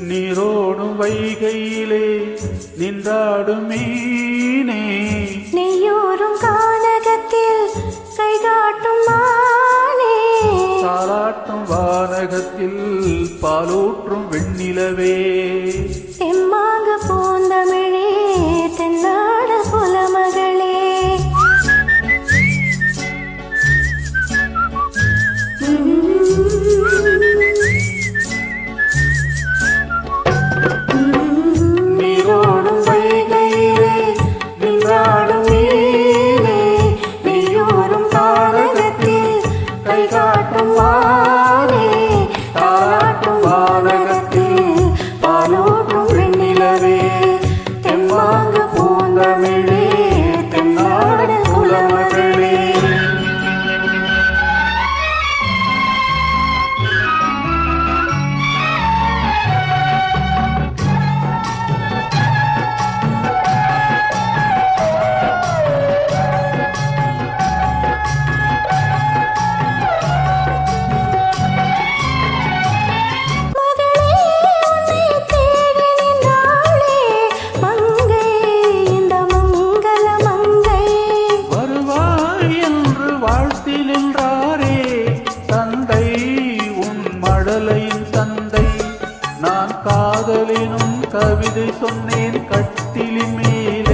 நீரோடும் வைகையிலே நின்றாடும் மீனே. நெய்யோரும் கானகத்தில் கைகாட்டும் மானே. தாளாட்டும் வானகத்தில் பாலூற்றும் வெண்ணிலவே. காதலினும் கவிதை சொன்னேன் கட்டிலி மேல